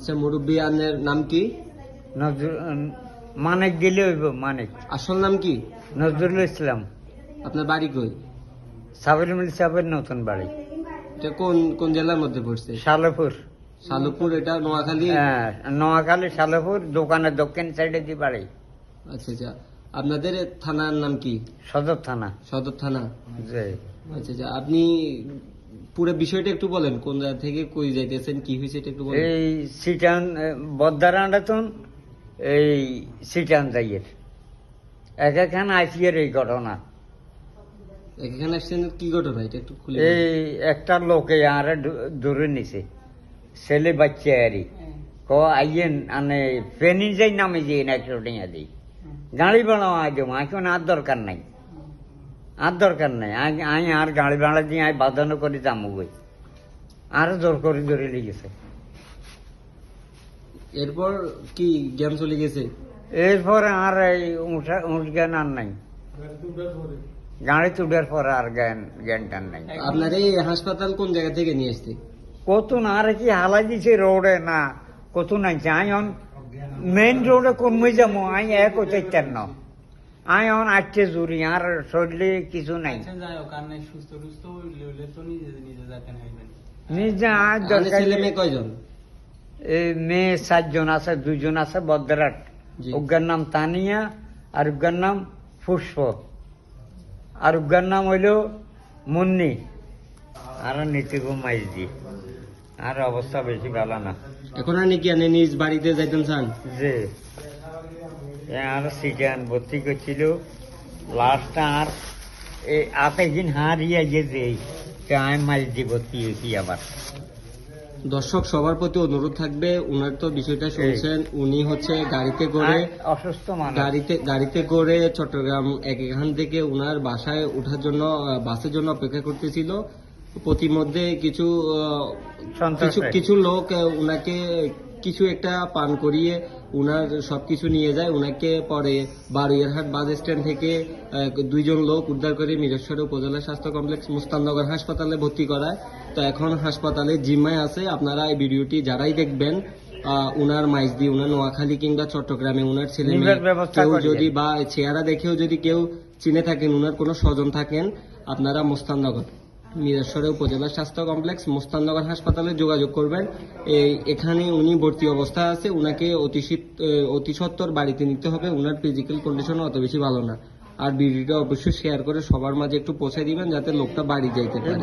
আচ্ছা মুরব্বিয়ানের নাম কি? নজরুল মানিক দিলে হইব মানিক। আসল নাম কি? নজরুল ইসলাম। আপনার বাড়ি কই? সাবির মিল সাহেবের নতুন বাড়ি। এটা কোন কোন জেলার মধ্যে পড়ছে? শালপুর। শালুপুর এটা নোয়াখালী? হ্যাঁ, নোয়াখালী শালপুর দোকানের দক্ষিণ সাইডে দি বাড়ি। আচ্ছা আচ্ছা। আপনাদের থানার নাম কি? সদর থানা। সদর থানা। যে আচ্ছা আচ্ছা। আপনি পুরো বিষয়টা একটু বলেন কোন জায়গা থেকে কই যাইতেছেন কি হয়েছে এটা একটু বলেন। এই সিটান বদ্দারান্ডাতন এই সিটান যাইয়ের এক এখান আইসিয়ের এই ঘটনা। এখানে আসছেন কি ঘটনা? এটা একটু খুলে এই একটা লোকে আর দূরে নিছে। ছেলে বাচ্চা আরি ক আইয়েন আনে ফেনি যাই নামে যে একশো টাকা দিই। গাড়ি ভাড়া আজ এখন আর দরকার নাই। আর দরকার নাই। আই- আই আর গাড়ি ভাড়া দিয়ে আই বাঁধানো করে যাব গই আর জোর করে ধরে লেগেছে। এরপর কি গেম চলে গেছে? এরপরে আর এই উঠা উঠ জ্ঞান আর নাই। গাড়ি তুটার পরে আর জ্ঞান জ্ঞান টান নাই। আপনার এই হাসপাতাল কোন জায়গা থেকে নিয়ে আসছে? কত না আর কি হালাই দিছে রোডে না কত নাই অন। মেইন রোডে কমে যাব আই এক চাইতেন ন আই অন আটটে জুড়ি আর শরীরে কিছু নাই নিজে আজ দরকার মেয়ে কয়জন? এই মেয়ে সাতজন আছে দুজন আছে বদ্রাট। উগ্গার নাম তানিয়া আর উগ্গার নাম পুষ্প। আর উগ্গার নাম হইল মুন্নি। আর নীতিগু মাইজি। আর অবস্থা বেশি ভালো না। এখন আর নাকি নিজ বাড়িতে যাইতেন চান? যে আর ভর্তি করছিল। লাস্ট আর এই আতে দিন হারিয়ে গেছে। আমি মাইজি ভর্তি হয়েছি আবার। দর্শক সবার প্রতি অনুরোধ থাকবে উনার তো বিষয়টা শুনছেন উনি হচ্ছে গাড়িতে করে অসুস্থ গাড়িতে গাড়িতে করে চট্টগ্রাম এক এখান থেকে উনার বাসায় ওঠার জন্য বাসের জন্য অপেক্ষা করতেছিল। প্রতিমধ্যে কিছু কিছু লোক উনাকে কিছু একটা পান করিয়ে উনার সবকিছু নিয়ে যায়। উনাকে পরে বারুইয়ারহাট বাস স্ট্যান্ড থেকে দুইজন লোক উদ্ধার করে মিরেশ্বর উপজেলা স্বাস্থ্য কমপ্লেক্স মুস্তাননগর হাসপাতালে ভর্তি করায়। তো এখন হাসপাতালে জিম্মায় আছে। আপনারা এই ভিডিওটি যারাই দেখবেন আহ, উনার মাইজদি উনার নোয়াখালী কিংবা চট্টগ্রামে উনার ছেলে কেউ যদি বা চেহারা দেখেও যদি কেউ চিনে থাকেন উনার কোনো স্বজন থাকেন আপনারা মোস্তাননগর। মিরেশ্বরে উপজেলা স্বাস্থ্য কমপ্লেক্স মোস্তানগর হাসপাতালে যোগাযোগ করবেন। এই, এখানে উনি ভর্তি অবস্থায় আছে। উনাকে অতি অতি বাড়িতে নিতে হবে। উনার ফিজিক্যাল কন্ডিশন অত বেশি ভালো না। আর ভিডিওটা অবশ্যই শেয়ার করে সবার মাঝে একটু পৌঁছে দিবেন, যাতে লোকটা বাড়ি যাইতে পারে।